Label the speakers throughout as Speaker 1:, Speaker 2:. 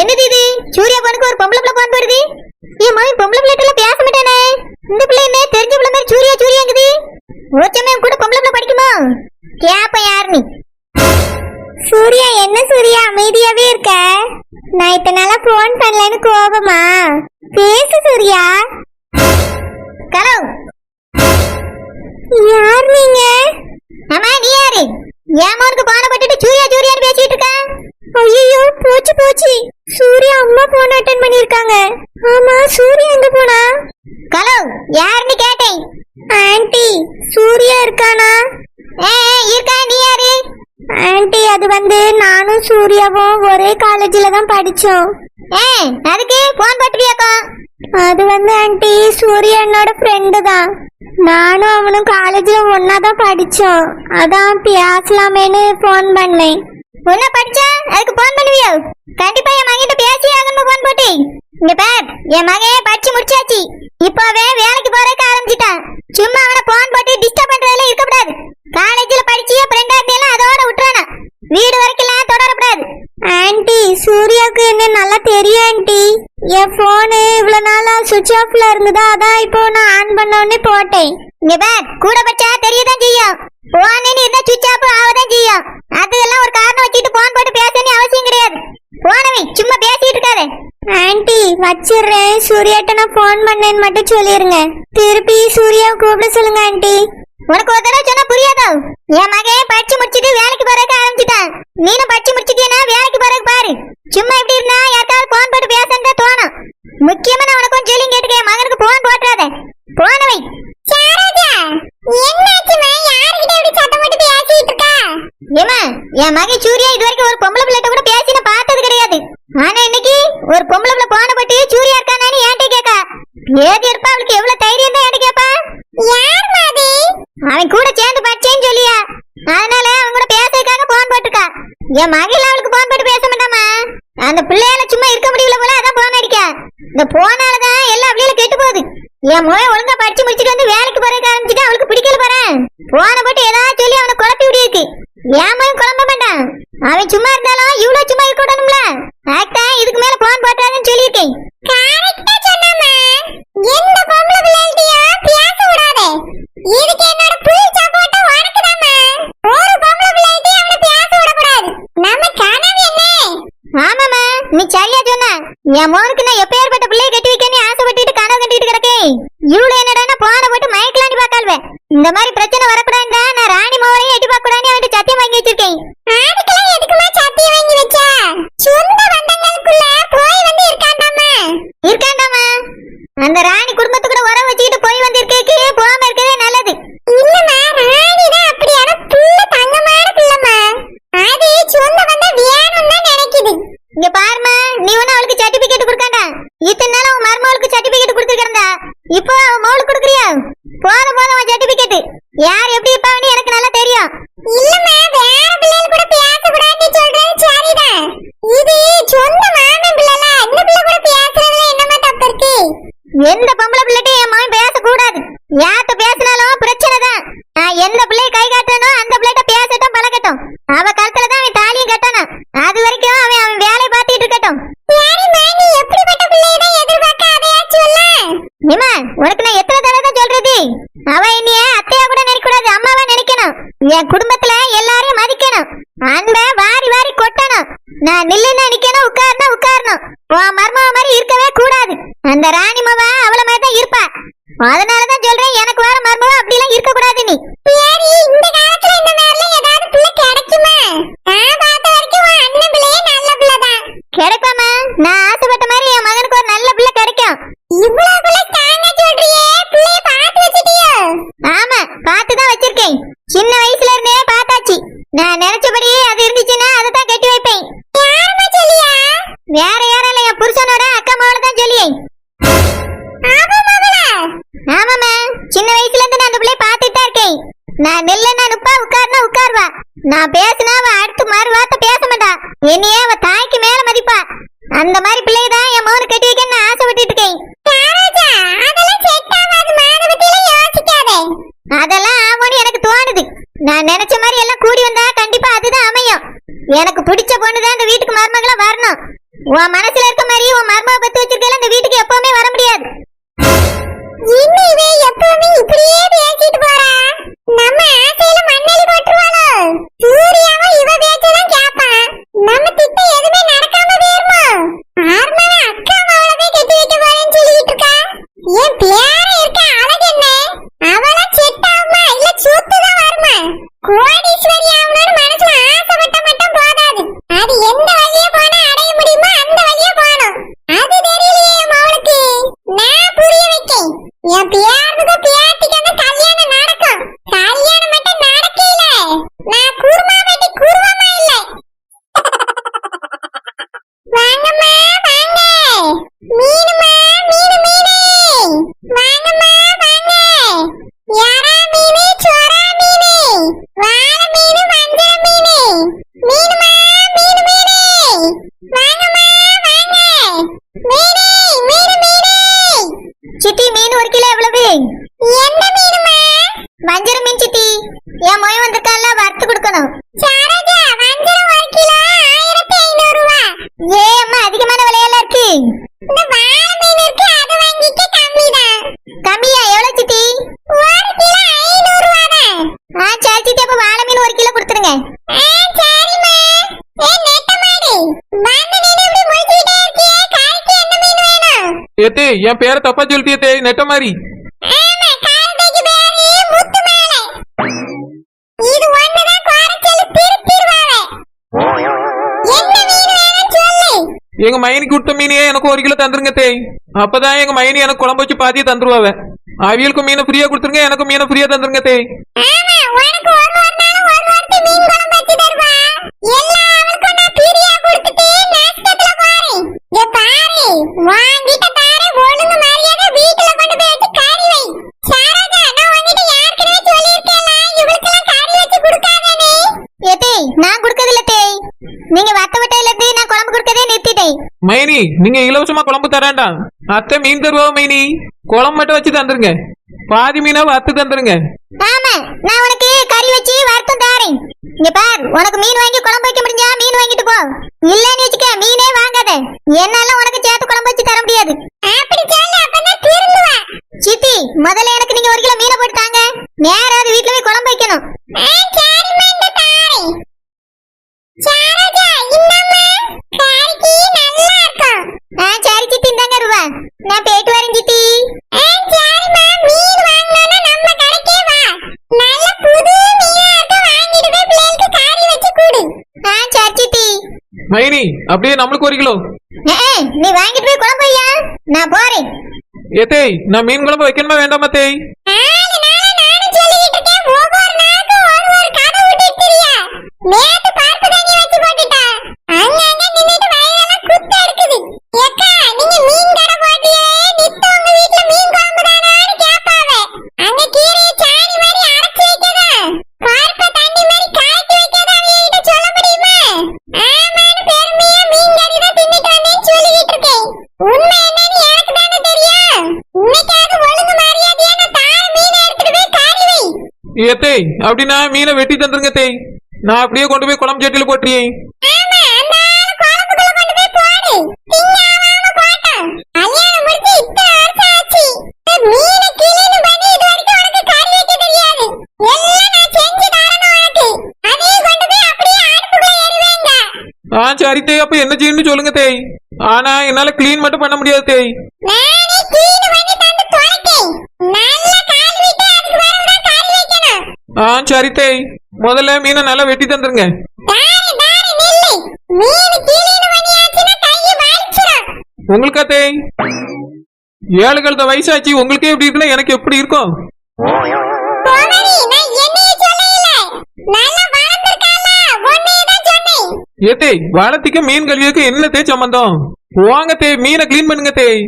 Speaker 1: என்னது இது? சூர்யா பொண்ணுக்கு ஒரு பொம்பளை பிள்ளை போன் வருது. என் மாமி பொம்பளை பிள்ளைகிட்ட பேச மாட்டானே. இந்த பிள்ளை என்ன தெரிஞ்ச பிள்ளை மாதிரி சூர்யா சூர்யாங்குது ஓச்சமே கூட பொம்பளை பிள்ளை படிக்குமா? கேப்ப யார் நீ சூர்யா என்ன சூர்யா அமைதியாவே இருக்க? நான் இத்தனை நாளா போன் பண்ணலன்னு கோபமா? பேசு சூர்யா. கலோ யார் நீங்க? ஆமா நீ யாரு? ஏமாருக்கு மோனுக்கு பட்டுட்டு சூர்யா சூர்யான்னு பேசிட்டு இருக்க? ஐயோ போச்சு போச்சு. சூர்யா அம்மா போன் அட்டன் பண்ணிருக்காங்க ஆமா சூர்யா எங்க போனா? கலோ யாருன்னு கேட்டேன். ஆன்ட்டி சூர்யா இருக்கானா? ஏ இருக்கா நீ யாரு? ஆன்ட்டி அது வந்து நானும் சூர்யாவும் ஒரே காலேஜில் தான் படிச்சோம். ஏ அதுக்கு போன் பட்டுறியாக்கா அது வந்து ஆன்ட்டி சூரிய என்னோட ஃப்ரெண்டு தான். நானும் அவனும் காலேஜில் ஒன்னா தான் படிச்சோம். அதான் பேசலாமேன்னு ஃபோன் பண்ணேன். ஒன்னா படிச்சா? அதுக்கு ஃபோன் பண்ணுவியோ? கண்டிப்பா என் மகிட்ட பேசி ஆகணும் ஃபோன் போட்டு. இங்க பார் என் மகையே படிச்சு முடிச்சாச்சு. இப்போவே வேலைக்கு போறதுக்கு ஆரம்பிச்சிட்டான். சும்மா அவனை ஃபோன் போட்டு டிஸ்டர்ப் பண்றதுல இருக்கக்கூடாது காலேஜ்ல படிச்சியே ஃப்ரெண்டா இருந்தேலாம் அதோட விட்டுறானா வீடு வரைக்கும் தொடரக்கூடாது ஆன்ட்டி சூர்யாவுக்கு என்ன நல்லா தெரியும் ஆன்ட்டி என் போனு இவ்வளவு நாளா சுவிட்ச் ஆஃப்ல இருந்ததா? அதான் இப்போ நான் ஆன் பண்ண உடனே போட்டேன். இங்க பார் கூட பச்சா தெரியதான் செய்யும் போனேன்னு இருந்தா சுவிட்ச் ஆஃப் ஆகதான் செய்யும் அதெல்லாம் ஒரு காரணம் வச்சுட்டு போன் போட்டு பேசணும் அவசியம் கிடையாது. போனவை சும்மா பேசிட்டு இருக்காரு ஆன்ட்டி வச்சிடுறேன். சூர்யாட்ட நான் ஃபோன் பண்ணேன்னு மட்டும் சொல்லிருங்க. திருப்பி சூர்யாவை கூப்பிட சொல்லுங்க ஆன்ட்டி உனக்கு ஒரு தடவை சொன்னா புரியாதோ? என் மகன் படிச்சு முடிச்சிட்டு வேலைக்கு போறதுக்கு ஆரம்பிச்சுட்டான். நீனும் படிச்சு முடிச்சிட்டீனா வேலைக்கு போறதுக்கு பாரு. சும்மா இப்படி இருந்தா யாருக்காவது போன் போட்டு பேசணும் தோணும். முக்கியமா நான் உனக்கு சொல்லி கேட்டுக்க மகனுக்கு போன் போட்டுறாத. போனவை ஏமா என் மகன் சூர்யா இது வரைக்கும் ஒரு பொம்பளை பிள்ளைகிட்ட கூட பேசி நான் பார்த்தது கிடையாது. ஆனா இன்னைக்கு ஒரு பொம்பளை பிள்ளை போன பட்டு சூர்யா இருக்கானு ஏன்ட்ட கேக்கா ஏது இருப்பா அவளுக்கு எவ்வளவு தைரியம் தான் என்கிட்ட கேப்பா? யார் மாதி அவன் கூட சேர்ந்து படிச்சேன்னு சொல்லியா? அதனால அவன் கூட பேசுறதுக்காக போன் போட்டுருக்கா. என் மகள் அவளுக்கு போன் போட்டு பேச மாட்டாமா அந்த பிள்ளையால சும்மா இருக்க முடியல போல அதான் போன் அடிக்கா இந்த போனாலதான் எல்லா அப்படியே கெட்டு போகுது. என் முறை ஒழுங்கா படிச்சு முடிச்சுட்டு வந்து வேலைக்கு போறதுக்கு ஆரம்பிச்சுட்டு அவளுக்கு பிடிக்கல போறேன் போன போட்டு ஏதாவது சொல்லி அவனை குழப்பி விடி இருக்கு என் மகன் குழம்ப மாட்டான். அவன் சும்மா இருந்தாலும் இவ்வளவு சும்மா இருக்க விடணும்ல ஆக்டா இதுக்கு மேல போன் போட்டாருன்னு சொல்லியிருக்கேன். கரெக்டா சொன்னாமா எந்த பொம்பளை பிள்ளைகிட்டயும் பேச இதுக்கு என்னோட புல் சப்போர்ட் ஒரு பொம்பளை அவனை பேச விடக்கூடாது. நம்ம கனவு என்ன? ஆமாமா நீ சரியா சொன்ன. என் மோனுக்கு நான் எப்பேற்பட்ட பிள்ளைய கட்டி வைக்கன்னு ஆசைப்பட்டுட்டு கனவு கட்டிட்டு கிடக்கேன் இவ்வளவு என்னடா போன போட்டு மயக்கலாண்டி பார்க்கால்வே இந்த மாதிரி பிரச்சனை வரக்கூடாதுன்னு நான் ராணி மோரையும் எட்டி பார்க்க கூடாதுன்னு அவன்கிட்ட சத்தியம் வாங்கி வச்சிருக்கேன் அதுக்கெல்லாம் எதுக்குமா சத்தியம் வாங்கி வச்ச சொந்த பந்தங்களுக்குள்ள போய் வந்து இருக்காண்டாமா இருக்காண்டாமா அந்த ராணி குடும்பத்து கூட உறவு வச்சுக்கிட்டு போய் வந்திருக்கேக்கு போகாம இருக்கவே நல்லது இல்லம்மா ராணி தான் அப்படியான புள்ள தங்கமான பிள்ளைமா அது சொந்த வந்தா வேணும்னு தான் நினைக்குது இங்க பாருமா நீ ஒண்ணு அவளுக்கு சர்டிபிகேட் கொடுக்காண்டா இத்தனை நாள் உன் மருமகளுக்கு சர்டிபிகேட் கொடுத்துருக்கா இப்போ அவ மவுளுக்கு கொடுக்குறியா போத போத உன் சர்டிபிகேட் யார் எப்படி இருப்பான்னு எனக்கு நல்லா தெரியும் இல்லம்மா வேற பிள்ளைகள் கூட பேசக்கூடாதுன்னு சொல்றது சரிதான் இது சொந்த மாமன் பிள்ளைல இந்த பிள்ளை கூட பேசுறதுல என்னமா தப்பு இருக்கு எந்த பொம்பளை பிள்ளைட்டும் என் மகன் பேசக்கூடாது யார்கிட்ட பேசினாலும் பிரச்சனை தான். எந்த பிள்ளைய கை காட்டனோ அந்த பிள்ளைகிட்ட பேசட்டும் பழகட்டும். அவ கழுத்துல தான் அவன் தாலியும் கட்டணும். அது வரைக்கும் அவன் அவன் வேலையை பார்த்துட்டு இருக்கட்டும். நிமா உனக்கு நான் எத்தனை தடவை தான் சொல்றது? அவ என்னைய அத்தையா கூட நினைக்க கூடாது அம்மாவா நினைக்கணும். என் குடும்பத்துல எல்லாரையும் மதிக்கணும். அன்ப வாரி வாரி கொட்டணும். நான் நில்லுன்னா நிக்கணும் உட்கார்னா உட்காரணும். உன் மர்மவ மாதிரி இருக்கவே கூடாது. அந்த ராணி மவ அவள மாதிரி தான் இருப்பா. அதனாலதான் சொல்றேன் எனக்கு வர மர்மவ அப்படி எல்லாம் இருக்க கூடாது நீ சரி இந்த காலத்துல இந்த மாதிரிலாம் ஏதாவது பிள்ளை கிடைக்குமா நான் பார்த்த வரைக்கும் உன் அண்ணன் பிள்ளையே நல்ல பிள்ளை தான் கிடைப்பாமா நான் ஆசைப்பட்ட மாதிரி என் மகனுக்கு ஒரு நல்ல பிள்ளை கிடைக்கும் இவ்வளவு பிள்ளை ஸ்ட்ராங்கா சொல்றியே பிள்ளைய பார்த்து வச்சிட்டியோ ஆமா பார்த்து தான் வச்சிருக்கேன் சின்ன வயசுல இருந்தே பார்த்தாச்சு நான் நினைச்சபடி அது இருந்துச்சுன்னா அதை தான் கட்டி வைப்பேன் யாருமா சொல்லியா வேற யாரும் இல்ல என் புருஷனோட அக்கா மவள தான் சொல்லியே ஆமாமா சின்ன வயசுல இருந்து நான் அந்த பிள்ளை பார்த்துட்டு தான் இருக்கேன் நான் நில்லனா நுப்பா உட்கார்னா உட்கார்வா. நான் பேசினா அவ அடுத்து மறு வார்த்தை பேச மாட்டா. என்னையே அவ தாய்க்கு மேல மதிப்பா. அந்த மாதிரி பிள்ளை தான் என் மௌன கட்டி வைக்கன்னு ஆசைப்பட்டு இருக்கேன். அதெல்லாம் ஆகும்னு எனக்கு தோணுது. நான் நினைச்ச மாதிரி எல்லாம் கூடி வந்தா கண்டிப்பா அதுதான் அமையும்.
Speaker 2: எனக்கு பிடிச்ச பொண்ணுதான் இந்த வீட்டுக்கு மருமகளா வரணும். உன் மனசுல இருக்க என்ன மீனுமா? வஞ்சர மீன் சித்தி என் மொய் வந்திருக்கால வறுத்து கொடுக்கணும். சரோஜா வஞ்சரம் ஒரு கிலோ ஆயிரத்தி ஐநூறு ரூபா. ஏ அம்மா அதிகமான விலையெல்லாம் இருக்கு. இந்த வாழை மீன் இருக்கு வாங்கிக்க கம்மியா எவ்வளவு சித்தி? ஒரு கிலோ ஐநூறு ரூபா தான். ஆ சரி சித்தி அப்ப வாழை மீன் ஒரு கிலோ கொடுத்துருங்க ஆ சரிம்மா. ஏ நெட்ட மாடு. வந்து நின்னு இப்படி இருக்கியே என்ன மீன் வேணும்?
Speaker 3: ஏத்தே என் பேரை தப்பா சொல்லிட்டியே நெட்ட மாதிரி எங்க மைனி கொடுத்த மீனையே எனக்கு ஒரு கிலோ தந்துருங்க தேய். அப்பதான் எங்க மைனி எனக்கு குழம்பு வச்சு பாதியை தந்துருவாவ அவியலுக்கு மீனை ஃப்ரீயா கொடுத்துருங்க எனக்கு மீனை ஃப்ரீயா தந்துருங்க தேய்.
Speaker 2: ஆமா உனக்கு ஒரு ஒரு நாளும் ஒரு ஒருத்தி மீன் குழம்பு வச்சு தருவா எல்லா அவளுக்கும் நான் பிரியா கொடுத்துட்டு நாஸ்கத்துல பாரு இங்க பாரு வாங்கிட்ட தாரே ஒழுங்கு மரியாதை வீட்டுல கொண்டு போய் வச்சு கறி வை சாரதா நான் உன்கிட்ட ஏற்கனவே சொல்லியிருக்கேன்ல இவளுக்கெல்லாம் கறி வச்சு கொடுக்காதேனே ஏத்தே நான் கொடுக்கறதில்ல தேய் நீங்க வத்த விட்டையில இருந்து நான் குழம்பு கொடுக்கதே நிறுத்திட்டேன்
Speaker 3: மைனி நீங்க இலவசமா குழம்பு தராண்டாம் அத்தை மீன் தருவா மைனி? குழம்பு மட்டும் வச்சு தந்துருங்க. பாதி மீனாவை அத்து தந்துருங்க.
Speaker 2: ஆமா நான் உனக்கு கறி வச்சு வறுத்தும் தாரேன். இங்க பார் உனக்கு மீன் வாங்கி குழம்பு வைக்க முடிஞ்சா மீன் வாங்கிட்டு போ. இல்லன்னு வச்சுக்க மீனே வாங்காத. என்னால உனக்கு சேர்த்து குழம்பு வச்சு தர முடியாது. அப்படி சொல்லு அப்பதான் திருந்துவா. சித்தி முதல்ல எனக்கு நீங்க ஒரு கிலோ மீனை போட்டு தாங்க. நேரா அது வீட்ல போய் குழம்பு வைக்கணும் சரி சித்தி இந்தாங்க ரூபா நான் போயிட்டு வரேன் சித்தி சரிம்மா மீன் வாங்கணும்னா நம்ம கடைக்கே வா நல்ல புது மீனா இருக்க வாங்கிட்டு போய் பிள்ளைகளுக்கு காரி வச்சு கொடு. ஆ சரி சித்தி
Speaker 3: மைனி அப்படியே நம்மளுக்கு ஒரு கிலோ.
Speaker 2: நீ வாங்கிட்டு போய் குழம்பு வையா? நான் போறேன்.
Speaker 3: ஏத்தேய் நான் மீன் குழம்பு வைக்கணுமா வேண்டாமா தேய்
Speaker 2: நாலு நாளா நானும் சொல்லிக்கிட்டு இருக்கேன். ஒவ்வொரு ஒரு ஒரு கதை விட்டுட்டு தெரியா?
Speaker 3: ஏத்தேய் அப்படின்னா மீனை வெட்டி தந்துருங்க தேய் நான் அப்படியே கொண்டு போய் குழம்பு சட்டியில போட்டுறியேன்
Speaker 2: ஆமா அந்த ஆளு குழம்புக்குள்ள கொண்டு போய் போடு. திங்காம போட்டோம். கல்யாணம் முடிஞ்சு இத்தனை வருஷம் ஆச்சு. இந்த மீனை கிளீன் பண்ணி இது வரைக்கும் உனக்கு கறி வைக்க தெரியாது. எல்லாம் நான் செஞ்சு தரணும் உனக்கு. அதையும் கொண்டு போய் அப்படியே அடுப்புக்குள்ள எறிவேங்க
Speaker 3: ஆ சரி தேய் அப்ப என்ன செய்யணும்னு சொல்லுங்க தேய் ஆனா என்னால க்ளீன் மட்டும் பண்ண முடியாது தேய்
Speaker 2: நானே கிளீன் பண்ணி தந்து தொலைக்கேன் நல்ல கால் விட்டு அதுக்கு வரவுதான் கறி வைக்கணும்
Speaker 3: ஆ சரி தேய் முதல்ல மீனை நல்லா வெட்டி தந்துருங்க. உங்களுக்கா தேய் ஏழு கழுத வயசாச்சு உங்களுக்கே எப்படி இருக்குன்னா எனக்கு எப்படி இருக்கும்? ஏத்தே வளத்துக்கு மீன் கழுவியதுக்கு என்ன தே சம்பந்தம்? வாங்க தே மீனை கிளீன் பண்ணுங்க தேய்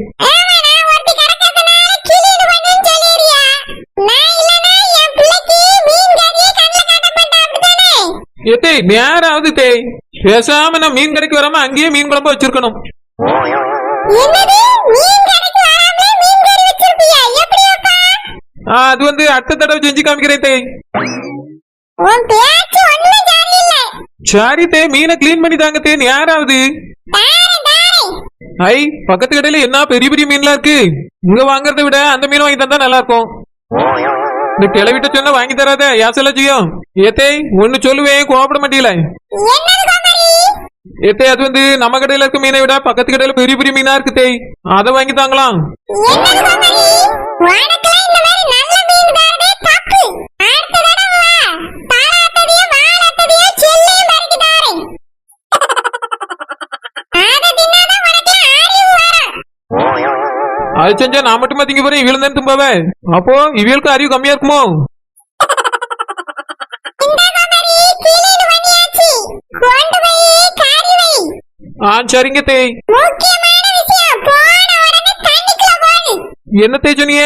Speaker 3: ஏத்தே நேராவது தேய் பேசாம நான் மீன் கடைக்கு வராம அங்கேயே மீன் குழம்பு வச்சிருக்கணும். அது வந்து அடுத்த தடவை செஞ்சு காமிக்கிறேன் தேய் சரி தே மீனை க்ளீன் பண்ணி தாங்க தே யாராவது ஐ பக்கத்து கடையில என்ன பெரிய பெரிய மீன்லாம் இருக்கு? இங்க வாங்குறதை விட அந்த மீன் வாங்கி தந்தா நல்லா இருக்கும். இந்த கிளவிட்ட சொன்னா வாங்கி தராத. யாசல செய்யும் ஏத்தே ஒன்னு சொல்லுவேன் கோபப்பட மாட்டீல ஏத்தே அது வந்து நம்ம கடையில இருக்க மீனை விட பக்கத்து கடையில பெரிய பெரிய மீனா இருக்கு தேய் அதை வாங்கி தாங்களாம். அது செஞ்சா நான் மட்டும் திங்க போறேன் இவள் தான் தும்பாவே அப்போ இவளுக்கு அறிவு கம்மியா இருக்குமோ? ஆ சரிங்க தேய் என்ன தேய் சொன்னீங்க?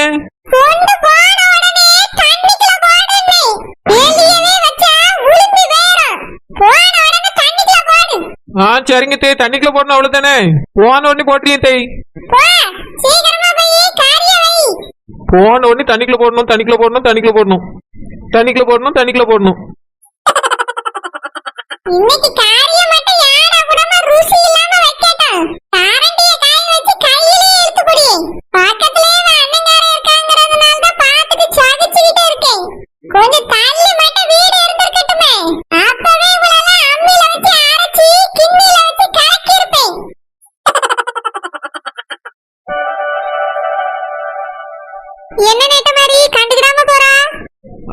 Speaker 3: ஆ சரிங்க தேய் தண்ணிக்குள்ள போடணும் அவ்வளவுதானே? போன உடனே போட்டுறீங்க தேய் போன உடனே தண்ணிக்குள்ள போடணும் தண்ணிக்குள்ள போடணும் தண்ணிக்குள்ள போடணும் தண்ணிக்குள்ள போடணும் தண்ணிக்குள்ள போடணும்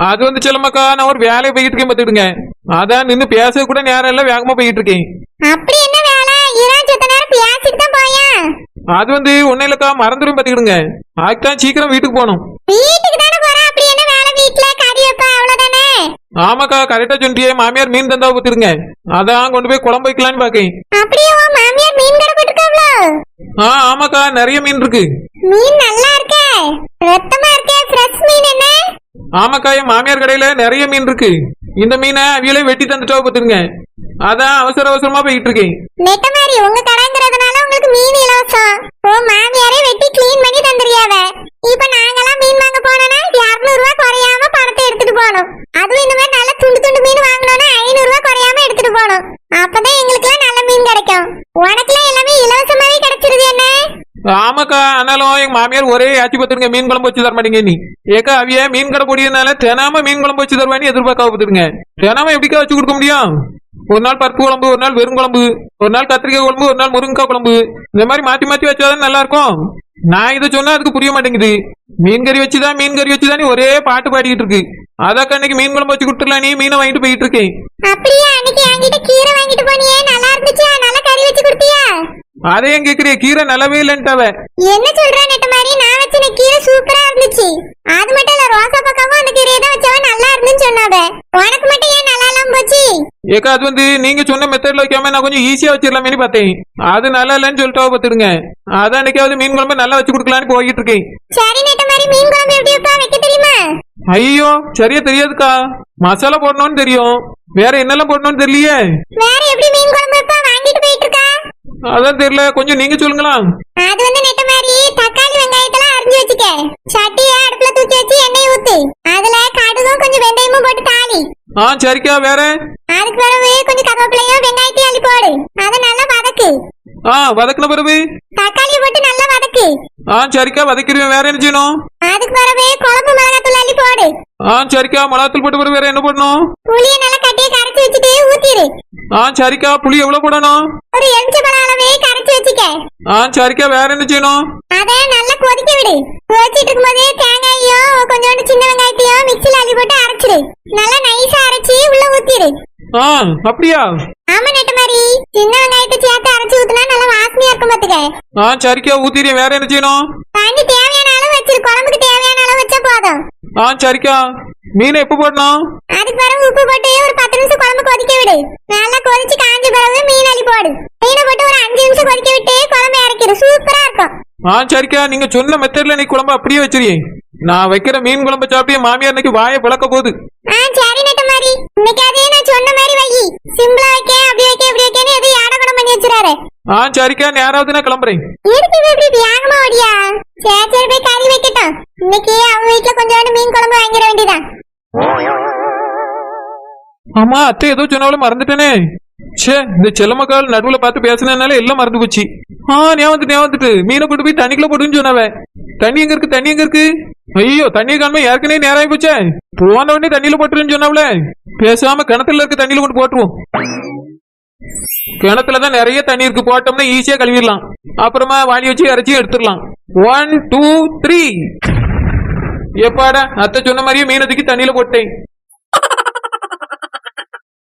Speaker 3: அது வந்து செல்லமாக்கா நான் ஒரு வேலையை போயிட்டு இருக்கேன் பார்த்துடுங்க அதான் நின்று பேச கூட நேரம் இல்லை வேகமா போயிட்டு இருக்கேன்.
Speaker 2: அப்படி என்ன வேலை? இதான் சுத்த நேரம் பேசிட்டு தான் போயா
Speaker 3: அது வந்து ஒன்னும் இல்லக்கா மறந்துடும் பார்த்துக்கிடுங்க. அதுதான் சீக்கிரம் வீட்டுக்கு போகணும்.
Speaker 2: வீட்டுக்கு தானே போற? அப்படி என்ன வேலை வீட்ல கறி வைப்ப அவ்வளவுதானே?
Speaker 3: ஆமாக்கா கரெக்டா சொல்லிட்டியே மாமியார் மீன் தந்தா பார்த்துருங்க அதான் கொண்டு போய் குழம்பு வைக்கலான்னு பாக்கேன்
Speaker 2: அப்படியே உன் மாமியார் மீன் கடை போட்டுருக்காங்களோ
Speaker 3: ஆ ஆமாக்கா நிறைய மீன் இருக்கு.
Speaker 2: மீன் நல்லா இருக்கே. ரத்தமா இருக்கே ஃப்ரெஷ் மீன் என்ன
Speaker 3: ஆமாக்கா என் மாமியார் கடையில நிறைய மீன் இருக்கு. இந்த மீனை அவியலே வெட்டி தந்துட்டா பார்த்துருங்க அதான் அவசர அவசரமா போயிட்டு இருக்கேன்.
Speaker 2: நெட்ட மாதிரி உங்க கடைங்கிறதுனால உங்களுக்கு மீன் இலவசம். ஓ மாமியாரே வெட்டி க்ளீன் பண்ணி தந்துறியாவ இப்ப நாங்கெல்லாம் மீன் வாங்க போனோம்னா இருநூறு ரூபாய் குறையாம பணத்தை எடுத்துட்டு போகணும். அதுவும் இந்த மாதிரி நல்ல துண்டு துண்டு மீன் வாங்கணும்னா ஐநூறு ரூபாய் குறையாம எடுத்துட்டு போகணும். அப்பதான் எங்களுக்கு நல்ல மீன் கிடைக்கும். உனக்குலாம் எல்லாமே இலவசமாவே கிடைச்சிருது என்ன
Speaker 3: ஆமாக்கா ஆனாலும் எங்க மாமியார் ஒரே ஆட்சி பார்த்துருங்க மீன் குழம்பு வச்சு தர மாட்டீங்க நீ ஏக்கா அவிய மீன் கடை பொடியதுனால தினாம மீன் குழம்பு வச்சு தருவானு எதிர்பார்க்க பார்த்துருங்க தினாம எப்படிக்கா வச்சு கொடுக்க முடியும் ஒரு நாள் பருப்பு குழம்பு ஒரு நாள் வெறும் குழம்பு ஒரு நாள் கத்திரிக்காய் குழம்பு ஒரு நாள் முருங்கைக்காய் குழம்பு. இந்த மாதிரி மாத்தி மாத்தி வச்சாதான் நல்லா இருக்கும். நான் இதை சொன்னா அதுக்கு புரிய மாட்டேங்குது. மீன் கறி வச்சுதான் மீன் கறி வச்சுதான் நீ ஒரே பாட்டு பாடிக்கிட்டு இருக்கு. அதாக்கா இன்னைக்கு மீன் குழம்பு வச்சு கொடுத்துடலாம் நீ மீனை வாங்கிட்டு போயிட்டு இருக்கேன்
Speaker 2: அப்படியே அன்னைக்கு என்கிட்ட கீரை வாங்கிட்டு போனியே நல்லா இருந்துச்சா நல்லா கறி வச்சு கொடுத்தியா
Speaker 3: அதை ஏன் கேக்குறிய கீரை நல்லாவே இல்லைன்ட்டாவ
Speaker 2: என்ன சொல்ற நெட்ட மாதிரி? நான் வச்ச கீரை சூப்பரா இருந்துச்சு. அது மட்டும் இல்ல ரோசா பக்கமும் அந்த கீரையை தான் வச்சவ நல்லா இருந்துன்னு சொன்னாவ உனக்கு மட்டும் ஏன் நல்லா இல்லாம போச்சு?
Speaker 3: ஏக்கா அது வந்து நீங்க சொன்ன மெத்தட்ல வைக்காம நான் கொஞ்சம் ஈஸியா வச்சிடலாமேனு பார்த்தேன். அது நல்லா இல்லைன்னு சொல்லிட்டு பார்த்துடுங்க. அதான் அன்னைக்காவது மீன் குழம்பு நல்லா வச்சு கொடுக்கலான்னு போயிட்டு இருக்கேன்.
Speaker 2: சரி நெட்ட மாதிரி மீன் குழம்பு எப்படி வைப்பா? வைக்க தெரியுமா?
Speaker 3: ஐயோ சரியா தெரியாதுக்கா. மசாலா போடணும்னு தெரியும். வேற என்னெல்லாம் போடணும்னு தெரியலையே.
Speaker 2: வேற எப்படி மீன் குழம்பு வைப்பா வாங்கிட்டு போயிட்டு இருக்கா
Speaker 3: அதான் தெரியல கொஞ்சம் நீங்க சொல்லுங்களா?
Speaker 2: அது வந்து நெட்ட மாதிரி தக்காளி வெங்காயத்தெல்லாம் அரிஞ்சு வச்சுக்க. சட்டிய அடுப்புல தூக்கி வச்சு எண்ணெய் ஊத்து. அதுல கடுகும் கொஞ்சம் வெந்தயமும் போட்டு தாளி.
Speaker 3: ஆ சரிக்கா வேற?
Speaker 2: அதுக்கு பிறகு கொஞ்சம் கருவேப்பிலையும் வெங்காயத்தையும் அள்ளி போடு. அதை நல்லா வதக்கு.
Speaker 3: ஆ வதக்கின பிறகு?
Speaker 2: தக்காளியை போட்டு நல்லா வதக்கு.
Speaker 3: ஆ சரிக்கா வதக்கிடுவேன். வேற என்ன செய்யணும்?
Speaker 2: அதுக்கு பிறகு குழம்பு மிளகாத்தூள் அள்ளி போடு.
Speaker 3: ஆ சரிக்கா மிளகாத்தூள் போட்ட பிறகு வேற என்ன போடணும்?
Speaker 2: புளிய நல்லா கட்டியே கரைச்சு வச்சுட்டு ஊத்திரு
Speaker 3: ஆ சரிக்கா புளி எவ்வளவு போடணும்?
Speaker 2: ஒரு எலுமிச்சம்பழம் அளவே கரைச்சு வச்சுக்க.
Speaker 3: ஆ சரிக்கா வேற என்ன செய்யணும்?
Speaker 2: அதை நல்லா கொதிக்க விடு. கொதிச்சிட்டு இருக்கும்போதே தேங்காயையும் கொஞ்சோண்டு சின்ன வெங்காயத்தையும் மிக்சில அள்ளி போட்டு அரைச்சிடு. நல்லா நைஸா அரைச்சி உள்ள ஊத்திரு
Speaker 3: ஆ அப்படியா?
Speaker 2: ஆமா நெட்ட மாதிரி சின்ன வெங்காயத்தை சேர்த்து அரைச்சு ஊத்துனா நல்லா வாசனையா இருக்கும் பாத்துக்க.
Speaker 3: ஆ சரிக்கா ஊத்திடுறேன் வேற என்ன செய்யணும்?
Speaker 2: தண்ணி தேவையான அளவு வச்சிரு. குழம்புக்கு தேவையான அளவு வச்சா போதும்.
Speaker 3: ஆ சரிக்கா. மீனை எப்போ போடணும்?
Speaker 2: அதுக்கு பிறகு உப்பு போட்டு ஒரு பத்து நிமிஷம் குழம்பு கொதிக்க விடு. நல்லா கொதிச்சு காஞ்ச பிறகு மீன் அள்ளி போடு. மீனை போட்டு ஒரு அஞ்சு நிமிஷம் கொதிக்க விட்டு குழம்பு இறக்கிடு. சூப்பரா இருக்கும்.
Speaker 3: ஆ சரிக்கா. நீங்க சொன்ன மெத்தட்ல நீ குழம்பு அப்படியே வச்சிருக்கேன் நான் வைக்கிற மீன் குழம்பு சாப்பிட்டு மாமியார் இன்னைக்கு வாயை பிளக்க போகுது.
Speaker 2: ஆ சரி நெட்ட மாதிரி இன்னைக்கு அதே நான் சொன்ன மாதிரி வை. சிம்பிளா வைக்க அப்படி வைக்க இப்படி வைக்கன்னு எதுவும் யாடகுடம் பண்ணி வச்சிடாரு
Speaker 3: ஆ சரிக்கா. நேராவது நான் கிளம்புறேன்.
Speaker 2: எதுக்கு இவ இப்படி தியாகமா ஓடியா? சரி சரி போய் கறி வைக்கட்டும். இன்னைக்கு அவங்க வீட்டுல கொஞ்சோண்டு மீன் குழம்பு வாங்கிட வேண்டியதான்
Speaker 3: ஆமா அத்தை ஏதோ சொன்னாலும் மறந்துட்டேனே. ச்சே இந்த செல்லமக்கால் நடுவுல பார்த்து பேசினதுனால எல்லாம் மறந்து போச்சு. ஆ ஞாபகம் வந்துட்டு, ஞாபகம் வந்துட்டு. மீனை கொண்டு போய் தண்ணிக்குள்ள போட்டுன்னு சொன்னவ. தண்ணி எங்க இருக்கு தண்ணி எங்க இருக்கு? ஐயோ தண்ணியை காணுமே ஏற்கனவே நேரம் போச்சே. போன உடனே தண்ணியில போட்டுருன்னு சொன்னாவில பேசாம கிணத்துல இருக்க தண்ணியில கொண்டு போட்டுருவோம். கிணத்துல தான் நிறைய தண்ணி இருக்கு. போட்டோம்னா ஈஸியா கழுவிடலாம். அப்புறமா வாணி வச்சு இறச்சி எடுத்துடலாம். ஒன் டூ த்ரீ எப்பாடா அத்தை சொன்ன மாதிரியே மீனை தண்ணியில போட்டேன்.